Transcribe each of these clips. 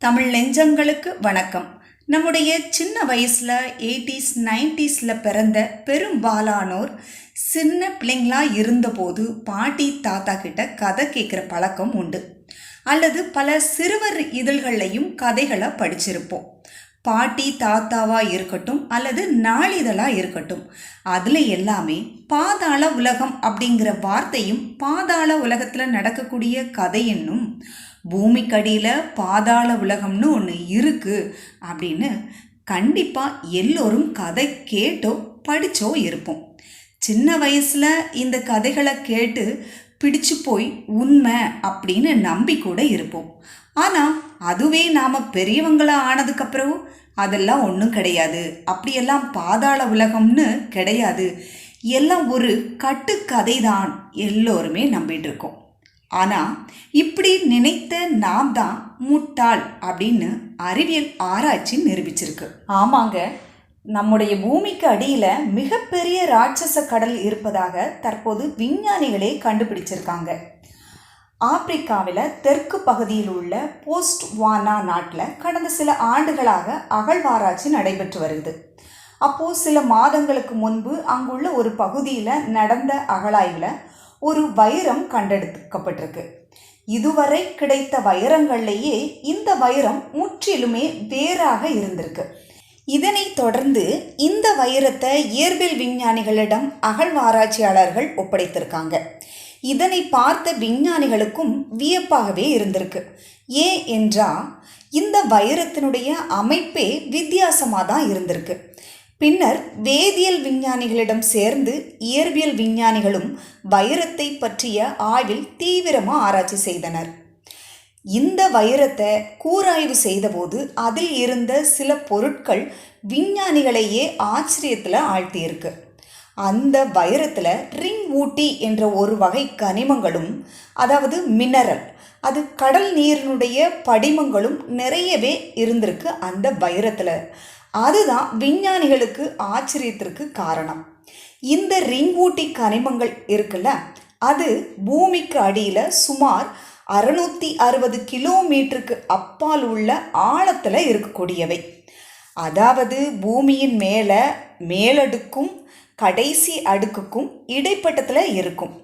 தமிழ் நெஞ்சங்களுக்கு வணக்கம். நம்முடைய சின்ன வயசில் எயிட்டிஸ் நைன்டிஸில் பிறந்த பெரும்பாலானோர் சின்ன பிள்ளைங்களா இருந்தபோது பாட்டி தாத்தா கிட்ட கதை கேட்குற பழக்கம் உண்டு. அல்லது பல சிறுவர் இதழ்கள்லையும் கதைகளை படிச்சிருப்போம். பாட்டி தாத்தாவா இருக்கட்டும் அல்லது நாளிதழாக இருக்கட்டும் அதில் எல்லாமே பாதாள உலகம் அப்படிங்கிற வார்த்தையும் பாதாள உலகத்தில் நடக்கக்கூடிய கதைன்னும் பூமிக்கடியில் பாதாள உலகம்னு ஒன்று இருக்குது அப்படின்னு கண்டிப்பாக எல்லோரும் கதை கேட்டோ படித்தோ இருப்போம். சின்ன வயசில் இந்த கதைகளை கேட்டு பிடிச்சு போய் உண்மை அப்படின்னு நம்பி கூட இருப்போம். ஆனால் அதுவே நாம் பெரியவங்களாக ஆனதுக்கப்புறம் அதெல்லாம் ஒன்றும் கிடையாது. அப்படியெல்லாம் பாதாள உலகம்னு கிடையாது. எல்லாம் ஒரு கட்டுக்கதை தான் எல்லோருமே நம்பிட்டு இருக்கோம். ஆனால் இப்படி நினைத்த நாம் தான் முட்டாள் அப்படின்னு அறிவியல் ஆராய்ச்சி நிரூபிச்சிருக்கு. ஆமாங்க. நம்முடைய பூமிக்கு அடியில் மிகப்பெரிய ராட்சச கடல் இருப்பதாக தற்போது விஞ்ஞானிகளே கண்டுபிடிச்சிருக்காங்க. ஆப்பிரிக்காவில் தெற்கு பகுதியில் உள்ள போஸ்ட் வானா நாட்டில் கடந்த சில ஆண்டுகளாக அகழ்வாராய்ச்சி நடைபெற்று வருது. அப்போது சில மாதங்களுக்கு முன்பு அங்குள்ள ஒரு பகுதியில் நடந்த அகழாய்வில் ஒரு வைரம் கண்டெடுக்கப்பட்டிருக்கு. இதுவரை கிடைத்த வைரங்கள்லேயே இந்த வைரம் முற்றிலுமே வேறாக இருந்திருக்கு. இதனைத் தொடர்ந்து இந்த வைரத்தை இயற்பியல் விஞ்ஞானிகளிடம் அகழ்வாராய்ச்சியாளர்கள் ஒப்படைத்திருக்காங்க. இதனை பார்த்த விஞ்ஞானிகளுக்கும் வியப்பாகவே இருந்திருக்கு. ஏன் என்றால் இந்த வைரத்தினுடைய அமைப்பே வித்தியாசமாக தான் இருந்திருக்கு. பின்னர் வேதியியல் விஞ்ஞானிகளிடம் சேர்ந்து இயற்பியல் விஞ்ஞானிகளும் வைரத்தை பற்றிய ஆய்வில் தீவிரமாக ஆராய்ச்சி செய்தனர். இந்த வைரத்தை கூராய்வு செய்தபோது அதில் இருந்த சில பொருட்கள் விஞ்ஞானிகளையே ஆச்சரியத்தில் ஆழ்த்தியிருக்கு. அந்த வைரத்தில் ரிங் ஊட்டி என்ற ஒரு வகை கனிமங்களும் அதாவது மினரல் அது கடல் நீரினுடைய படிமங்களும் நிறையவே இருந்திருக்கு அந்த வைரத்தில். அதுதான் விஞ்ஞானிகளுக்கு ஆச்சரியத்திற்கு காரணம். இந்த ரிங் ஊட்டி கனிமங்கள் இருக்குல்ல அது பூமிக்கு அடியில் சுமார் அறுநூற்றி அறுபது கிலோமீட்டருக்கு அப்பால் உள்ள ஆழத்தில் இருக்கக்கூடியவை. அதாவது பூமியின் மேலே மேலடுக்கும் கடைசி அடுக்குக்கும் இடைப்பட்டத்தில் இருக்கும்.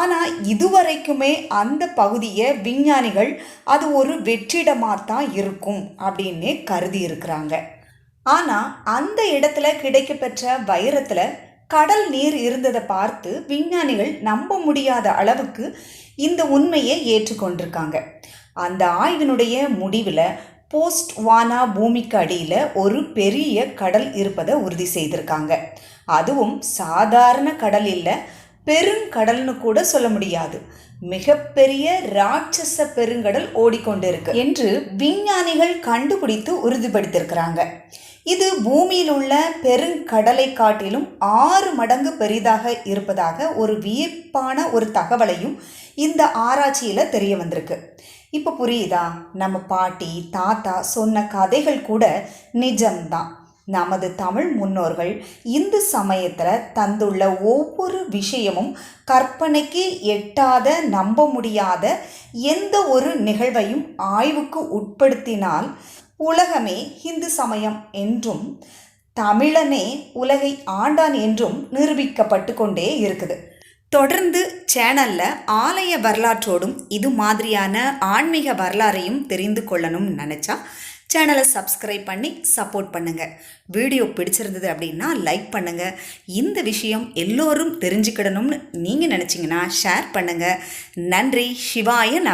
ஆனால் இதுவரைக்குமே அந்த பகுதியை விஞ்ஞானிகள் அது ஒரு வெற்றிடமாக தான் இருக்கும் அப்படின்னே கருதி இருக்கிறாங்க. ஆனால் அந்த இடத்துல கிடைக்கப்பெற்ற வைரத்தில் கடல் நீர் இருந்ததை பார்த்து விஞ்ஞானிகள் நம்ப முடியாத அளவுக்கு இந்த உண்மையை ஏற்றுக்கொண்டிருக்காங்க. அந்த ஆய்வினுடைய முடிவில் போஸ்ட் வானா பூமிக்கு அடியில் ஒரு பெரிய கடல் இருப்பதை உறுதி செய்திருக்காங்க. அதுவும் சாதாரண கடல் இல்லை பெருங்கடல்னு கூட சொல்ல முடியாது. மிகப்பெரிய ராட்சச பெருங்கடல் ஓடிக்கொண்டிருக்கு என்று விஞ்ஞானிகள் கண்டுபிடித்து உறுதிப்படுத்தியிருக்கிறாங்க இது பூமியில் உள்ள பெருங்கடலை காட்டிலும் ஆறு மடங்கு பெரிதாக இருப்பதாக ஒரு வியப்பான ஒரு தகவலையும் இந்த ஆராய்ச்சியில் தெரிய வந்திருக்கு. இப்போ புரியுதா? நம்ம பாட்டி தாத்தா சொன்ன கதைகள் கூட நிஜம்தான். நமது தமிழ் முன்னோர்கள் இந்து சமயத்தில் தந்துள்ள ஒவ்வொரு விஷயமும் கற்பனைக்கு எட்டாத நம்ப முடியாத எந்த ஒரு நிகழ்வையும் ஆய்வுக்கு உட்படுத்தினால் உலகமே ஹிந்து சமயம் என்றும் தமிழனே உலகை ஆண்டான் என்றும் நிரூபிக்கப்பட்டு கொண்டே இருக்குது. தொடர்ந்து சேனலில் ஆலய வரலாற்றோடும் இது மாதிரியான ஆன்மீக வரலாறையும் தெரிந்து கொள்ளணும்னு நினச்சா சேனலை சப்ஸ்கிரைப் பண்ணி சப்போர்ட் பண்ணுங்கள் வீடியோ பிடிச்சிருந்தது அப்படின்னா லைக் பண்ணுங்கள் இந்த விஷயம் எல்லோரும் தெரிஞ்சுக்கிடணும்னு நீங்கள் நினச்சிங்கன்னா ஷேர் பண்ணுங்கள் நன்றி சிவாய நம்